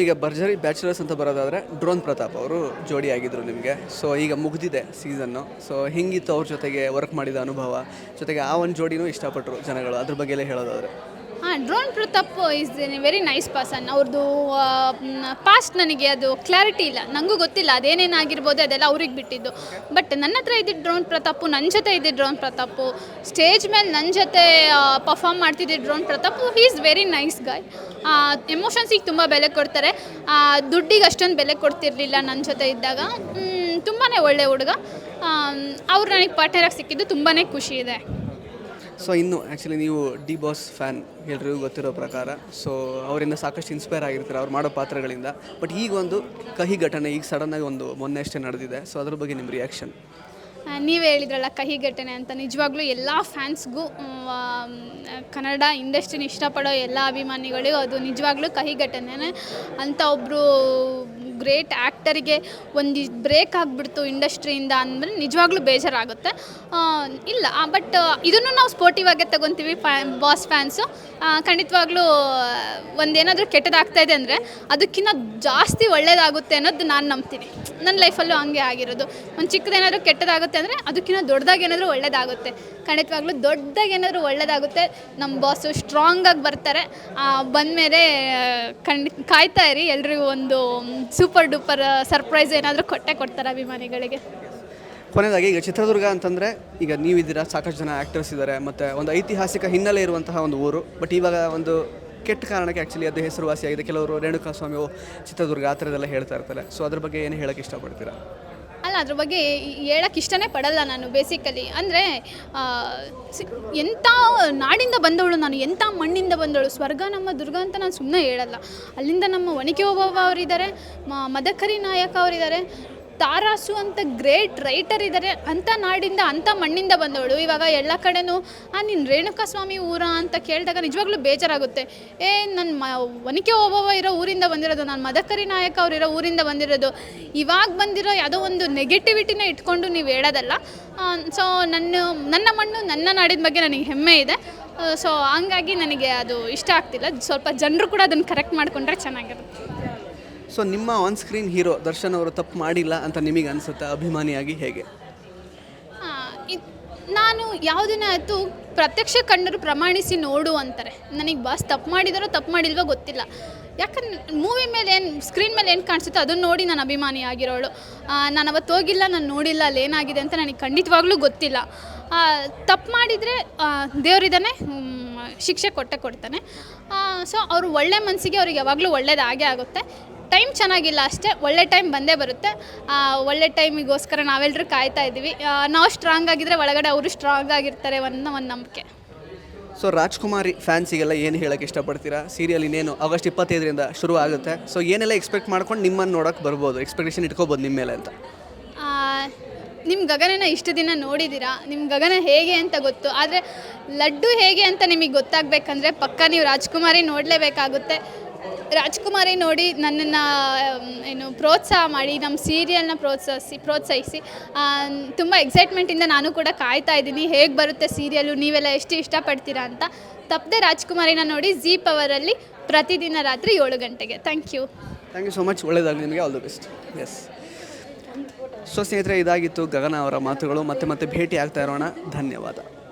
ಈಗ ಭರ್ಜರಿ ಬ್ಯಾಚುಲರ್ಸ್ ಅಂತ ಬರೋದಾದರೆ ಡ್ರೋನ್ ಪ್ರತಾಪ್ ಅವರು ಜೋಡಿ ಆಗಿದ್ರು ನಿಮಗೆ. ಸೊ ಈಗ ಮುಗಿದಿದೆ ಸೀಸನ್ನು ಸೊ ಹಿಂಗಿತ್ತು ಅವ್ರ ಜೊತೆಗೆ ವರ್ಕ್ ಮಾಡಿದ ಅನುಭವ? ಜೊತೆಗೆ ಆ ಒಂದು ಜೋಡಿನೂ ಇಷ್ಟಪಟ್ಟರು ಜನಗಳು. ಅದ್ರ ಬಗ್ಗೆ ಹೇಳೋದಾದರೆ. ಹಾಂ, drone Prathap is a very nice person ಅವ್ರದ್ದು ಪಾಸ್ಟ್ ನನಗೆ ಅದು ಕ್ಲಾರಿಟಿ ಇಲ್ಲ. ನನಗೂ ಗೊತ್ತಿಲ್ಲ. ಅದೇನೇನಾಗಿರ್ಬೋದು ಅದೆಲ್ಲ ಅವ್ರಿಗೆ ಬಿಟ್ಟಿದ್ದು. ಬಟ್ ನನ್ನ ಹತ್ರ ಇದ್ದಿದ್ದು ಡ್ರೋನ್ ಪ್ರತಾಪು ನನ್ನ ಜೊತೆ ಇದ್ದಿದ್ದು ಡ್ರೋನ್ ಪ್ರತಾಪು. ಸ್ಟೇಜ್ ಮೇಲೆ ನನ್ನ ಜೊತೆ ಪರ್ಫಾರ್ಮ್ ಮಾಡ್ತಿದ್ದ drone Prathap. He is very nice guy ಎಮೋಷನ್ಸಿಗೆ ತುಂಬ ಬೆಲೆ ಕೊಡ್ತಾರೆ. ದುಡ್ಡಿಗೆ ಅಷ್ಟೊಂದು ಬೆಲೆ ಕೊಡ್ತಿರ್ಲಿಲ್ಲ ನನ್ನ ಜೊತೆ ಇದ್ದಾಗ. ತುಂಬಾ ಒಳ್ಳೆ ಹುಡುಗ. ಅವ್ರು ನನಗೆ ಪಾರ್ಟ್ನರಾಗಿ ಸಿಕ್ಕಿದ್ದು ತುಂಬಾ ಖುಷಿ ಇದೆ. ಸೊ ಇನ್ನು ಆ್ಯಕ್ಚುಲಿ ನೀವು ಡಿ ಬಾಸ್ ಫ್ಯಾನ್ ಎಲ್ರಿಗೂ ಗೊತ್ತಿರೋ ಪ್ರಕಾರ ಸೊ ಅವರಿಂದ ಸಾಕಷ್ಟು ಇನ್ಸ್ಪೈರ್ ಆಗಿರ್ತಾರೆ ಅವ್ರು ಮಾಡೋ ಪಾತ್ರಗಳಿಂದ. ಬಟ್ ಈಗ ಒಂದು ಕಹಿ ಘಟನೆ, ಈಗ ಸಡನ್ನಾಗಿ ಒಂದು ಮೊನ್ನೆ ಅಷ್ಟೇ ನಡೆದಿದೆ. ಸೊ ಅದ್ರ ಬಗ್ಗೆ ನಿಮ್ಮ ರಿಯಾಕ್ಷನ್ ನೀವೇ ಹೇಳಿದ್ರಲ್ಲ ಕಹಿ ಘಟನೆ ಅಂತ. ನಿಜವಾಗ್ಲೂ ಎಲ್ಲ ಫ್ಯಾನ್ಸ್ಗೂ ಕನ್ನಡ ಇಂಡಸ್ಟ್ರಿನ ಇಷ್ಟಪಡೋ ಎಲ್ಲ ಅಭಿಮಾನಿಗಳಿಗೂ ಅದು ನಿಜವಾಗ್ಲೂ ಕಹಿ ಘಟನೆನೇ. ಅಂತ ಒಬ್ಬರು ಗ್ರೇಟ್ ಆ್ಯಕ್ಟರಿಗೆ ಒಂದು ಬ್ರೇಕ್ ಆಗಿಬಿಡ್ತು ಇಂಡಸ್ಟ್ರಿಯಿಂದ ಅಂದರೆ ನಿಜವಾಗ್ಲೂ ಬೇಜಾರಾಗುತ್ತೆ. ಇಲ್ಲ ಬಟ್ ಇದನ್ನು ನಾವು ಸ್ಪೋರ್ಟಿವ್ ಆಗೇ ತಗೊತೀವಿ ಬಾಸ್ ಫ್ಯಾನ್ಸು ಖಂಡಿತವಾಗ್ಲೂ ಒಂದೇನಾದರೂ ಕೆಟ್ಟದಾಗ್ತಾ ಇದೆ ಅಂದರೆ ಅದಕ್ಕಿಂತ ಜಾಸ್ತಿ ಒಳ್ಳೇದಾಗುತ್ತೆ ಅನ್ನೋದು ನಾನು ನಂಬ್ತೀನಿ. ನನ್ನ ಲೈಫಲ್ಲೂ ಹಂಗೆ ಆಗಿರೋದು. ಒಂದು ಚಿಕ್ಕದೇನಾದರೂ ಕೆಟ್ಟದಾಗುತ್ತೆ ಅಂದರೆ ಅದಕ್ಕಿಂತ ದೊಡ್ಡದಾಗಿ ಏನಾದರೂ ಒಳ್ಳೇದಾಗುತ್ತೆ. ಖಂಡಿತವಾಗ್ಲೂ ದೊಡ್ಡದಾಗಿ ಏನಾದರೂ ಒಳ್ಳೇದಾಗುತ್ತೆ. ನಮ್ಮ ಬಾಸು ಸ್ಟ್ರಾಂಗಾಗಿ ಬರ್ತಾರೆ. ಬಂದಮೇಲೆ ಖಂಡಿ, ಕಾಯ್ತಾ ಇರಿ. ಎಲ್ರಿಗೂ ಒಂದು ಸೂಪರ್ ಡೂಪರ್ ಸರ್ಪ್ರೈಸ್ ಏನಾದರೂ ಕೊಟ್ಟೆ ಕೊಡ್ತಾರೆ ಅಭಿಮಾನಿಗಳಿಗೆ? ಕೊನೆಯದಾಗಿ ಈಗ ಚಿತ್ರದುರ್ಗ ಅಂತಂದರೆ ಈಗ ನೀವಿದ್ದೀರಾ, ಸಾಕಷ್ಟು ಜನ ಆ್ಯಕ್ಟರ್ಸ್ ಇದ್ದಾರೆ, ಮತ್ತು ಒಂದು ಐತಿಹಾಸಿಕ ಹಿನ್ನೆಲೆ ಇರುವಂತಹ ಒಂದು ಊರು ಬಟ್ ಇವಾಗ ಒಂದು ಕೆಟ್ಟ ಕಾರಣಕ್ಕೆ ಆ್ಯಕ್ಚುಲಿ ಅದು ಹೆಸರುವಾಸಿಯಾಗಿದೆ. ಕೆಲವರು ರೇಣುಕಾ ಸ್ವಾಮಿ ಓ ಚಿತ್ರದುರ್ಗ ಆ ಥರದ್ದೆಲ್ಲ ಹೇಳ್ತಾ ಇರ್ತಾರೆ. ಸೊ ಅದ್ರ ಬಗ್ಗೆ ಏನು ಹೇಳೋಕ್ಕೆ ಇಷ್ಟಪಡ್ತೀರಾ? ಅಲ್ಲ, ಅದ್ರ ಬಗ್ಗೆ ಹೇಳಕ್ಕೆ ಇಷ್ಟನೇ ಪಡಲ್ಲ ನಾನು ಬೇಸಿಕಲಿ ಅಂದರೆ ಎಂಥ ನಾಡಿಂದ ಬಂದವಳು ನಾನು ಎಂಥ ಮಣ್ಣಿಂದ ಬಂದವಳು, ಸ್ವರ್ಗ ನಮ್ಮ ದುರ್ಗ ಅಂತ ನಾನು ಸುಮ್ಮನೆ ಹೇಳಲ್ಲ. ಅಲ್ಲಿಂದ ನಮ್ಮ ಒನಕೆ ಓಬವ್ವ ಅವರಿದ್ದಾರೆ ಮದಕರಿ ನಾಯಕ ಅವರಿದ್ದಾರೆ ತಾರಾಸು ಅಂತ ಗ್ರೇಟ್ ರೈಟರ್ ಇದ್ದಾರೆ ಅಂಥ ನಾಡಿಂದ, ಅಂಥ ಮಣ್ಣಿಂದ ಬಂದವಳು. ಇವಾಗ ಎಲ್ಲ ಕಡೆನೂ, ಆ, ನೀನು ರೇಣುಕಾ ಸ್ವಾಮಿ ಊರ ಅಂತ ಕೇಳಿದಾಗ ನಿಜವಾಗ್ಲೂ ಬೇಜಾರಾಗುತ್ತೆ. ಏ ನನ್ನ ಮ, ಒನಕೆ ಓಬವ್ವ ಇರೋ ಊರಿಂದ ಬಂದಿರೋದು, ನಾನು ಮದಕರಿ ನಾಯಕ ಅವರಿರೋ ಊರಿಂದ ಬಂದಿರೋದು. ಇವಾಗ ಬಂದಿರೋ ಯಾವುದೋ ಒಂದು ನೆಗೆಟಿವಿಟಿನ ಇಟ್ಕೊಂಡು ನೀವು ಹೇಳೋದಲ್ಲ. ಸೊ ನನ್ನ ನನ್ನ ಮಣ್ಣು ನನ್ನ ನಾಡಿನ ಬಗ್ಗೆ ನನಗೆ ಹೆಮ್ಮೆ ಇದೆ. ಸೊ ಹಂಗಾಗಿ ನನಗೆ ಅದು ಇಷ್ಟ ಆಗ್ತಿಲ್ಲ. ಸ್ವಲ್ಪ ಜನರು ಕೂಡ ಅದನ್ನು ಕರೆಕ್ಟ್ ಮಾಡಿಕೊಂಡ್ರೆ ಚೆನ್ನಾಗಿರುತ್ತೆ. ಸೊ ನಿಮ್ಮ ಆನ್ ಸ್ಕ್ರೀನ್ ಹೀರೋ ದರ್ಶನ್ ಅವರು ತಪ್ಪು ಮಾಡಿಲ್ಲ ಅಂತ ನಿಮಗೆ ಅನಿಸುತ್ತೆ? ಅಭಿಮಾನಿಯಾಗಿ ಹೇಗೆ? ನಾನು ಯಾವುದನ್ನೇ ಆಯಿತು ಪ್ರತ್ಯಕ್ಷ ಕಣ್ಣರು ಪ್ರಮಾಣಿಸಿ ನೋಡು ಅಂತಾರೆ. ನನಗೆ ಬಾಸ್ ತಪ್ಪು ಮಾಡಿದಾರೋ ತಪ್ಪು ಮಾಡಿಲ್ವೋ ಗೊತ್ತಿಲ್ಲ. ಯಾಕಂದ್ರೆ ಮೂವಿ ಮೇಲೆ ಏನು ಸ್ಕ್ರೀನ್ ಮೇಲೆ ಏನು ಕಾಣಿಸುತ್ತೋ ಅದನ್ನು ನೋಡಿ ನಾನು ಅಭಿಮಾನಿ ಆಗಿರೋಳು ನಾನು ಅವತ್ತು ಹೋಗಿಲ್ಲ, ನಾನು ನೋಡಿಲ್ಲ, ಅಲ್ಲಿ ಏನಾಗಿದೆ ಅಂತ ನನಗೆ ಖಂಡಿತವಾಗ್ಲೂ ಗೊತ್ತಿಲ್ಲ. ತಪ್ಪು ಮಾಡಿದರೆ ದೇವರಿದ್ದಾನೆ ಶಿಕ್ಷೆ ಕೊಟ್ಟೆ ಕೊಡ್ತಾನೆ. ಸೊ ಅವರು ಒಳ್ಳೆ ಮನಸ್ಸಿಗೆ ಅವ್ರಿಗೆ ಯಾವಾಗಲೂ ಒಳ್ಳೇದಾಗೇ ಆಗುತ್ತೆ. ಟೈಮ್ ಚೆನ್ನಾಗಿಲ್ಲ ಅಷ್ಟೇ ಒಳ್ಳೆ ಟೈಮ್ ಬಂದೇ ಬರುತ್ತೆ. ಆ, ಒಳ್ಳೆ ಟೈಮಿಗೋಸ್ಕರ ನಾವೆಲ್ಲರೂ ಕಾಯ್ತಾ ಇದ್ದೀವಿ. ಆ, ನಾವು ಸ್ಟ್ರಾಂಗ್ ಆಗಿದ್ರೆ ಒಳಗಡೆ ಅವರು ಸ್ಟ್ರಾಂಗ್ ಆಗಿರ್ತಾರೆ ಅನ್ನೋ ಒಂದು ನಂಬಿಕೆ. ಸೊ ರಾಜ್ಕುಮಾರಿ ಫ್ಯಾನ್ಸಿಗೆಲ್ಲ ಏನು ಹೇಳೋಕ್ಕೆ ಇಷ್ಟಪಡ್ತೀರಾ? ಸೀರಿಯಲ್ ಇನ್ನೇನು ಆಗಸ್ಟ್ ಇಪ್ಪತ್ತೈದರಿಂದ ಶುರು ಆಗುತ್ತೆ. ಸೊ ಏನೆಲ್ಲ ಎಕ್ಸ್ಪೆಕ್ಟ್ ಮಾಡ್ಕೊಂಡು ನಿಮ್ಮನ್ನು ನೋಡೋಕೆ ಬರ್ಬೋದು? ಎಕ್ಸ್ಪೆಕ್ಟೇಷನ್ ಇಟ್ಕೋಬೋದು ನಿಮ್ಮ ಮೇಲೆ ಅಂತ. ನಿಮ್ಮ ಗಗನನ ಇಷ್ಟು ದಿನ ನೋಡಿದ್ದೀರಾ? ನಿಮ್ಮ ಗಗನ ಹೇಗೆ ಅಂತ ಗೊತ್ತು. ಆದರೆ ಲಡ್ಡು ಹೇಗೆ ಅಂತ ನಿಮಗೆ ಗೊತ್ತಾಗಬೇಕಂದ್ರೆ ಪಕ್ಕ ನೀವು ರಾಜ್ಕುಮಾರಿ ನೋಡಲೇಬೇಕಾಗುತ್ತೆ. ರಾಜ್ಕುಮಾರಿ ನೋಡಿ ನನ್ನನ್ನು ಏನು ಪ್ರೋತ್ಸಾಹ ಮಾಡಿ, ನಮ್ಮ ಸೀರಿಯಲ್ನ ಪ್ರೋತ್ಸಾಹಿಸಿ ಪ್ರೋತ್ಸಾಹಿಸಿ ತುಂಬ ಎಕ್ಸೈಟ್ಮೆಂಟಿಂದ ನಾನು ಕೂಡ ಕಾಯ್ತಾ ಇದ್ದೀನಿ. ಹೇಗೆ ಬರುತ್ತೆ ಸೀರಿಯಲು, ನೀವೆಲ್ಲ ಎಷ್ಟು ಇಷ್ಟಪಡ್ತೀರಾ ಅಂತ. ತಪ್ಪದೆ ರಾಜ್ಕುಮಾರಿನ ನೋಡಿ ಜೀ ಪವರಲ್ಲಿ ಪ್ರತಿದಿನ ರಾತ್ರಿ ಏಳು ಗಂಟೆಗೆ. Thank you thank you so much ಒಳ್ಳೆಯದಾಗಲಿ ನಿಮಗೆ. All the best yes so ಸ್ನೇಹಿತರೆ, ಇದಾಗಿತ್ತು ಗಗನ ಅವರ ಮಾತುಗಳು. ಮತ್ತೆ ಮತ್ತೆ ಭೇಟಿ ಆಗ್ತಾ ಇರೋಣ. ಧನ್ಯವಾದ.